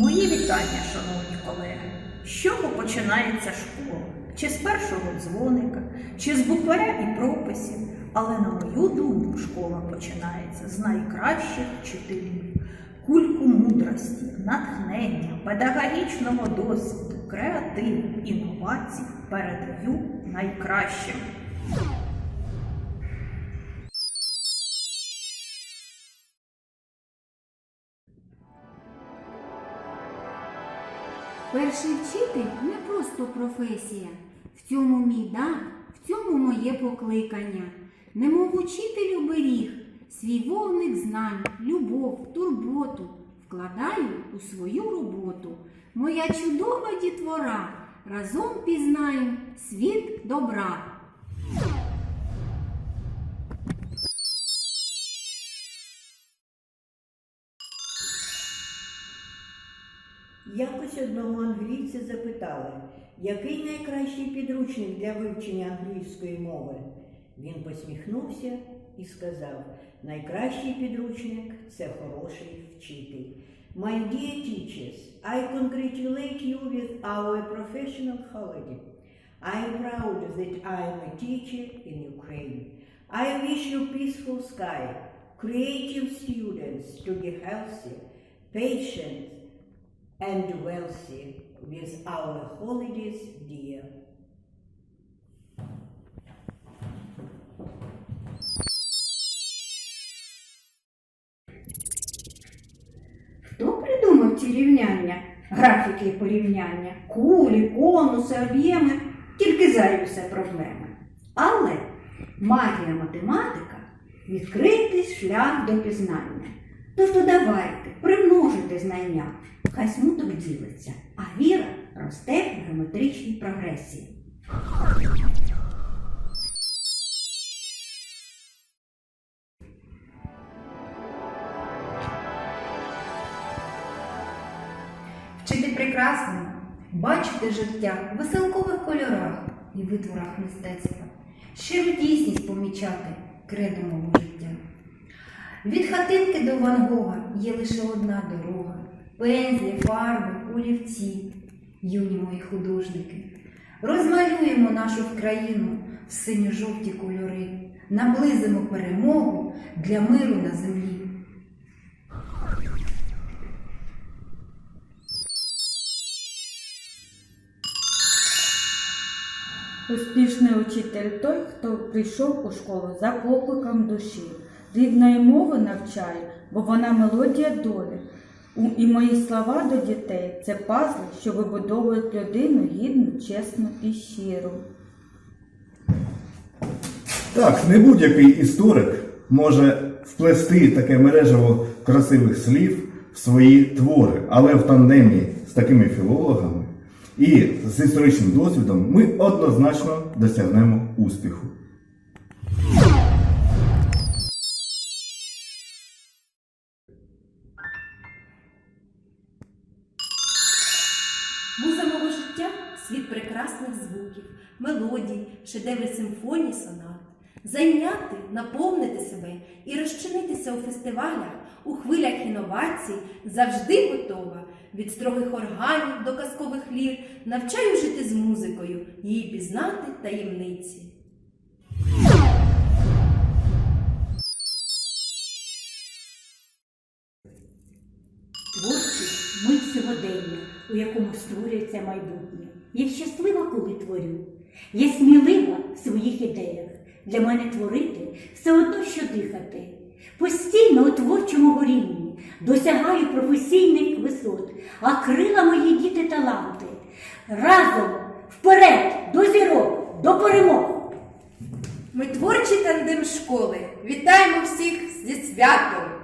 Мої вітання, шановні колеги. З чого починається школа? Чи з першого дзвоника, чи з букваря і прописів? Але на мою думку, школа починається з найкращих вчителів. Кульку мудрості, натхнення, педагогічного досвіду, креативу, інновацій передаю найкращим. Перший вчитель не просто професія. В цьому мій дар, в цьому моє покликання. Немов учителю беріг, свій вогник знань, любов, турботу вкладаю у свою роботу. Моя чудова дітвора, разом пізнаєм світ добра. Якось одного англійця запитали, який найкращий підручник для вивчення англійської мови. Він посміхнувся і сказав: найкращий підручник це хороший вчитель. My dear teachers, I congratulate you with our professional holiday. I am proud that I am a teacher in Ukraine. I wish you peaceful sky, creative students to be healthy, patient, and wealthy with our holidays dear. Хто придумав ці рівняння, графіки і порівняння, кулі, конуси, об'єми, тільки зайві все проблеми. Але магія математика відкритий шлях до пізнання. Тож додавайте, примножуйте знання, хай смуток ділиться, а віра росте в геометричній прогресії. Вчити прекрасним, бачити життя в веселкових кольорах і витворах мистецтва, щиру дійсність помічати кредо життя. Від хатинки до Ван Гога є лише одна дорога, пензлі, фарби, олівці, юні мої художники. Розмалюємо нашу країну в синьо-жовті кольори, наблизимо перемогу для миру на землі. Успішний учитель той, хто прийшов у школу за покликом душі, рідної мови навчає, бо вона мелодія долі. І мої слова до дітей це пазли, що вибудовують людину гідну, чесну і щиру. Так, не будь-який історик може вплести таке мережево красивих слів в свої твори, але в тандемі з такими філологами і з історичним досвідом ми однозначно досягнемо успіху. Світ прекрасних звуків, мелодій, шедеври симфоній, сонат. Зайняти, наповнити себе і розчинитися у фестивалях, у хвилях інновацій завжди готова. Від строгих органів до казкових лір навчаю жити з музикою, її пізнати таємниці. Творчість мить сьогодення, у якому створюється майбутнє. Я щаслива, коли творю. Я смілива в своїх ідеях. Для мене творити все одно, що дихати. Постійно у творчому горінні досягаю професійних висот, а крила мої діти таланти. Разом вперед до зірок, до перемог! Ми творчий тандем школи. Вітаємо всіх зі святом!